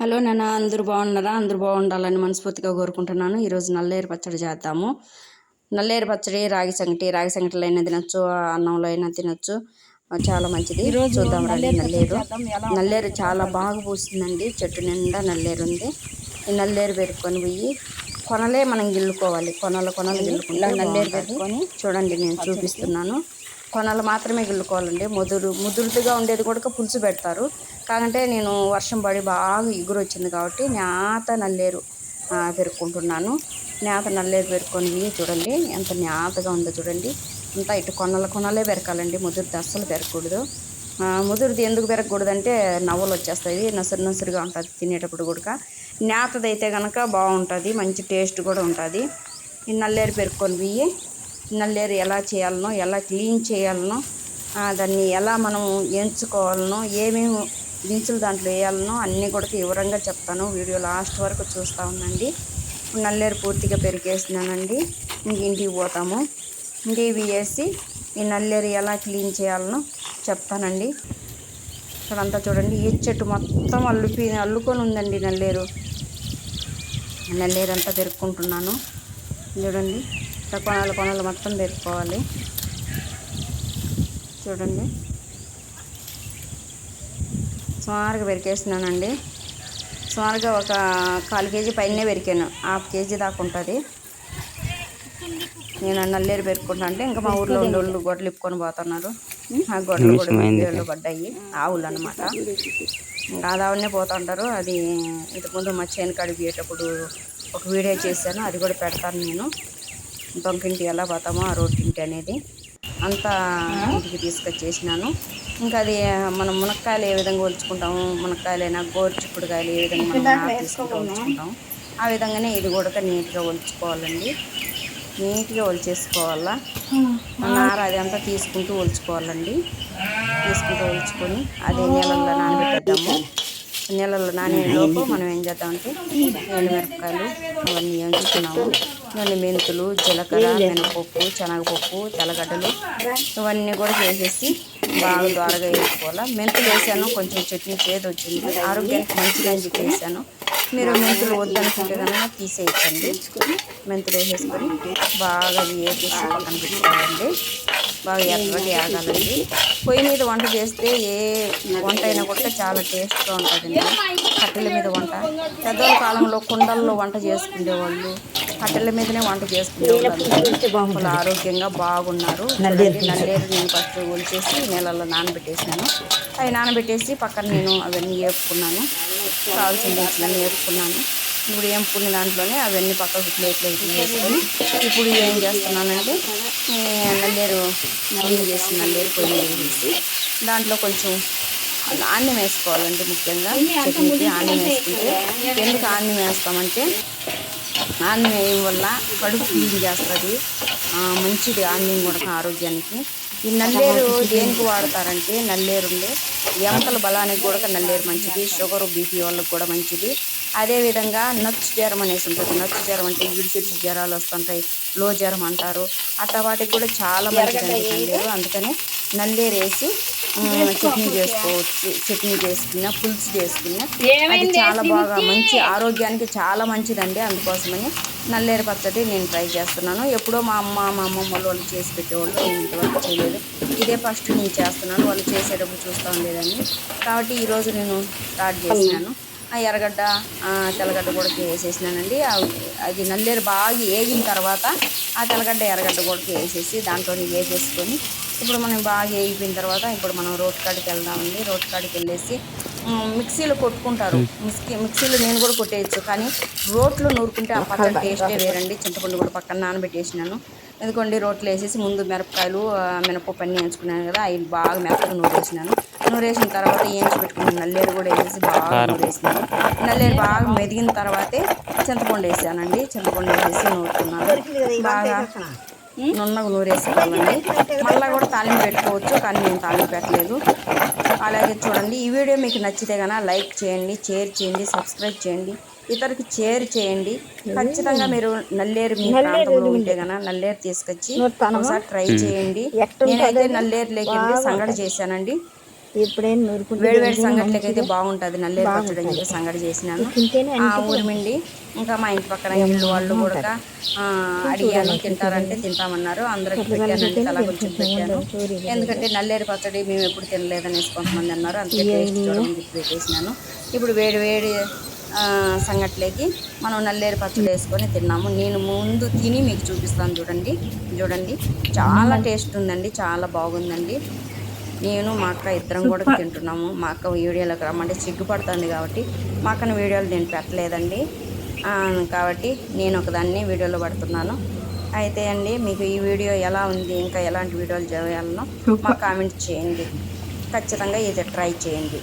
Hello నాన్న అందరూ బాగున్నారా? అందరూ బాగుండాలని మనస్ఫూర్తిగా కోరుకుంటున్నాను. ఈరోజు నల్లేరు పచ్చడి చేద్దాము. నల్లేరు పచ్చడి రాగి సంగటి రాగి సంగటిలో అయినా తినొచ్చు అన్నంలో అయినా తినొచ్చు. చాలా మంచిది. చూద్దాం రండి నల్లేరు నల్లేరు. చాలా బాగా పూస్తుందండి. చెట్టు నిండా నల్లేరు ఉంది. ఈ నల్లేరు పెరుక్కొని పోయి కొనలే మనం గిల్లుకోవాలి. కొనలు కొనలు గిల్లుకుంటా నల్లేరు పెట్టుకొని చూడండి నేను చూపిస్తున్నాను. కొనలు మాత్రమే గిల్లుకోవాలండి. ముదురు ముదురుతుగా ఉండేది కూడా పులుసు పెడతారు. కాకంటే నేను వర్షం పడి బాగా ఎగురు వచ్చింది కాబట్టి నేత నల్లేరు పెరుక్కుంటున్నాను. నేత నల్లేరు పెరుక్కొని చూడండి ఎంత నేతగా ఉందో చూడండి. అంతా ఇటు కొనల కొనలే పెరకాలండి. ముదురుది అస్సలు పెరగకూడదు. ముదురుది ఎందుకు పెరగకూడదు అంటే నవ్వులు వచ్చేస్తాయి. నసురు నసురుగా ఉంటుంది తినేటప్పుడు కూడా. నేతదైతే కనుక బాగుంటుంది. మంచి టేస్ట్ కూడా ఉంటుంది. నల్లేరు పెరుక్కొని బియ్యి నల్లేరు ఎలా చేయాలనో ఎలా క్లీన్ చేయాలనో దాన్ని ఎలా మనం ఎంచుకోవాలనో ఏమేమి దినుసులు దాంట్లో వేయాలనో అన్నీ కూడా వివరంగా చెప్తాను. వీడియో లాస్ట్ వరకు చూస్తూ ఉండండి. నల్లేరు పూర్తిగా పెరిగేసినానండి. ఇంక ఇంటికి పోతాము. ఇంటికి వేసి ఈ నల్లేరు ఎలా క్లీన్ చేయాలనో చెప్తానండి. ఇక్కడంతా చూడండి. ఈ చెట్టు మొత్తం అల్లుపి అల్లుకొని ఉందండి నల్లేరు. నల్లేరు అంతా పెరుక్కుంటున్నాను. చూడండి. ఇట్లా కొనాలు కొనాలు మొత్తం పెరుక్కోవాలి చూడండి. సుమారుగా పెరికేసినానండి సుమారుగా ఒక కాలు కేజీ పైనే పెరికాను. హాఫ్ కేజీ దాకా ఉంటుంది. నేను నల్లేరు పెరుక్కుంటా అంటే ఇంకా మా ఊర్లో ఉండే వాళ్ళు గొడ్డలు ఇప్పుకొని పోతున్నారు. ఆ గొడ్డలు కూడా వీడియోలో పడ్డాయి. ఆవులు అనమాట ఇంకా ఆదావునే పోతుంటారు. అది ఇంతకుముందు మా చేను కడిగేటప్పుడు ఒక వీడియో చేశాను. అది కూడా పెడతాను నేను. దొంకింటి ఎలా పోతామో ఆ రోడ్డింటి అనేది. అంతా ఇంటికి తీసుకొచ్చేసినాను. ఇంకా అది మనం మునక్కాయలు ఏ విధంగా ఒలుచుకుంటాము మునక్కాయలైనా గోరుచిక్కుడుకాయలు ఏ విధంగా మనం నాటు తీసుకుంటూ ఒలుచుకుంటాం ఆ విధంగానే ఇది కూడా నీట్గా ఒలుచుకోవాలండి. నీట్గా ఒలిచేసుకోవాలా? నార అది అంతా తీసుకుంటూ ఒలుచుకోవాలండి. తీసుకుంటూ ఒలుచుకొని అదే నీళ్ళల్లో నానబెట్టేద్దాము. నీళ్ళల్లో నానే లోపు మనం ఏం చేద్దామంటే ఎండుమిరపకాయలు అవన్నీ ఎంచుకున్నాము ఇవన్నీ మెంతులు జీలకర్ర మినపప్పు శనగపప్పు తెల్లగడ్డలు ఇవన్నీ కూడా వేసేసి బాగా ద్వారగా వేసుకోవాలి మెంతులు వేసాను కొంచెం చట్నీ చేదు వచ్చింది. ఆరోగ్యానికి మంచిదని చెప్పి వేసాను మీరు మెంతులు వద్దనుకుంటే కనుక తీసేయచ్చండి మెంతులు వేసేసుకొని బాగా వేసేసి పక్కన పెట్టుకోవాలండి. బాగా ఎర్రగా ఆగాలండి పొయ్యి మీద వంట చేస్తే ఏ వంట అయినా కూడా చాలా టేస్ట్గా ఉంటుందండి. కట్టెల మీద వంట. పెద్దవాళ్ళ కాలంలో కుండల్లో వంట చేసుకునేవాళ్ళు. కట్టెల మీదనే వంట చేసుకునేవాళ్ళు వాళ్ళు ఆరోగ్యంగా బాగున్నారు. నల్లేరు నేను ఫస్ట్ ఒలిచేసి నీళ్ళల్లో నానబెట్టేసాను అవి నానబెట్టేసి పక్కన నేను అవన్నీ వేపుకున్నాను కావాల్సిన దినుసులన్నీ వేపుకున్నాను ఇప్పుడు వేపుకున్న దాంట్లోనే అవన్నీ పక్కకు ప్లేట్లో వేసుకొని ఇప్పుడు ఏం చేస్తున్నానంటే నల్లేరు క్లీన్ చేసి నల్లేరు పొయ్యి వేసి దాంట్లో కొంచెం ఆన్యం వేసుకోవాలండి ముఖ్యంగా. చట్నీకి ఆన్యం వేసుకుంటే. ఎందుకు ఆన్యం వేస్తామంటే ఆన్యం వేయడం వల్ల కడుపు క్లీన్ చేస్తుంది. మంచిది ఆన్యం కూడా ఆరోగ్యానికి. ఈ నల్లేరు దేనికి వాడతారంటే నల్లేరు ఉండే ఎముకల బలానికి కూడా నల్లేరు మంచిది షుగర్ బీపీ వాళ్ళకి కూడా మంచిది. అదేవిధంగా నచ్చు జ్వరం అనేసి ఉంటుంది. నచ్చు జ్వరం అంటే విడిచిడిచి జ్వరాలు వస్తుంటాయి లో జ్వరం అంటారు. అట్లా వాటికి కూడా చాలా మంచిది నల్లేరు. అందుకని నల్లేరు వేసి ఉమ్, చట్నీ చేసుకోవచ్చు చట్నీ చేసుకున్న పులుసు చేసుకున్న. అది చాలా బాగా మంచి ఆరోగ్యానికి చాలా మంచిదండి. అందుకోసమని నల్లేరు పచ్చడి నేను ట్రై చేస్తున్నాను. ఎప్పుడో మా అమ్మ మా అమ్మమ్మ వాళ్ళు చేసి పెట్టేవాళ్ళు. నేను ఇంతవరకు చేయలేదు. ఇదే ఫస్ట్ నేను చేస్తున్నాను. వాళ్ళు చేసేటప్పుడు చూస్తూ ఉండేదాన్ని. కాబట్టి ఈరోజు నేను స్టార్ట్ చేసినాను ఎర్రగడ్డ ఆ తెల్లగడ్డ కూడా వేసేసినానండి. అది నల్లేరు బాగా వేగిన తర్వాత ఆ తెల్లగడ్డ ఎర్రగడ్డ కూడా వేసేసి దాంట్లో వేసేసుకొని ఇప్పుడు మనం బాగా వేగిపోయిన తర్వాత ఇప్పుడు మనం రోడ్ కాడికి వెళ్దామండి. రోడ్ కాడికి వెళ్ళేసి మిక్సీలో కొట్టుకుంటారు. మిక్సీ మిక్సీలో నేను కూడా కొట్టేయచ్చు కానీ రోట్లో నూరుకుంటే ఆ పచ్చడి టేస్టే వేరండి. చింతపండు కూడా పక్కన నానబెట్టేసినాను. ఎందుకండి రోట్లో వేసేసి ముందు మిరపకాయలు మినపప్పు అన్నీ వేయించుకున్నాను కదా అవి బాగా మెత్తగా నూరేసినాను. నూరేసిన తర్వాత వేయించి పెట్టుకున్న నల్లేరు కూడా వేసేసి బాగా నూరేసినాను. నల్లేరు బాగా మెదిగిన తర్వాతే చింతపండు వేసానండి. చింతపండు వేసేసి నూరుకున్నాను. బాగా నున్నగా నూరేసుకోవాలండి మళ్ళీ కూడా తాలింపు పెట్టుకోవచ్చు కానీ నేను తాలింపు పెట్టలేదు. అలాగే చూడండి ఈ వీడియో మీకు నచ్చితే కనుక లైక్ చేయండి షేర్ చేయండి సబ్స్క్రైబ్ చేయండి ఇతరులకు షేర్ చేయండి. ఖచ్చితంగా మీరు నల్లేరు మీ ప్రాంతంలో ఉంటే గన నల్లేరు తీసుకొచ్చి ఒకసారి ట్రై చేయండి. నేనైతే నల్లేరు లేకెళ్ళి సంగడి చేశానండి. ఎప్పుడైనా నూరుకుంటే వేడి వేడి సంగట్లకి అయితే బాగుంటుంది. నల్లేరు పచ్చడి అని చెప్పి సంగటి చేసినాను. ఊరిమిండి ఇంకా మా ఇంటి పక్కన ఇల్లు వాళ్ళు కూడా ఆ, అడిగాను తింటారంటే తింటామన్నారు. అందరికి తలా కొంచెం పెట్టాను ఎందుకంటే నల్లేరు పచ్చడి మేము ఎప్పుడు తినలేదనేసి కొంతమంది అన్నారు. అందుకే టేస్ట్ చూడమని చెప్పి పెట్టేసినాను. ఇప్పుడు వేడి వేడి సంగట్లేకి మనం నల్లేరు పచ్చడి వేసుకొని తిన్నాము. నేను ముందు తిని మీకు చూపిస్తాను చూడండి. చూడండి. చాలా టేస్ట్ ఉందండి. చాలా బాగుందండి. నేను మా అక్క ఇద్దరం కూడా తింటున్నాము. మా అక్క వీడియోలోకి రమ్మంటే సిగ్గుపడుతుంది కాబట్టి మా అక్కన వీడియోలు నేను పెట్టలేదండి. కాబట్టి నేను ఒకదాన్ని వీడియోలో పడుతున్నాను. అయితే అండి మీకు ఈ వీడియో ఎలా ఉంది? ఇంకా ఎలాంటి వీడియోలు చేయాలనో మా కామెంట్ చేయండి. ఖచ్చితంగా ఇది ట్రై చేయండి.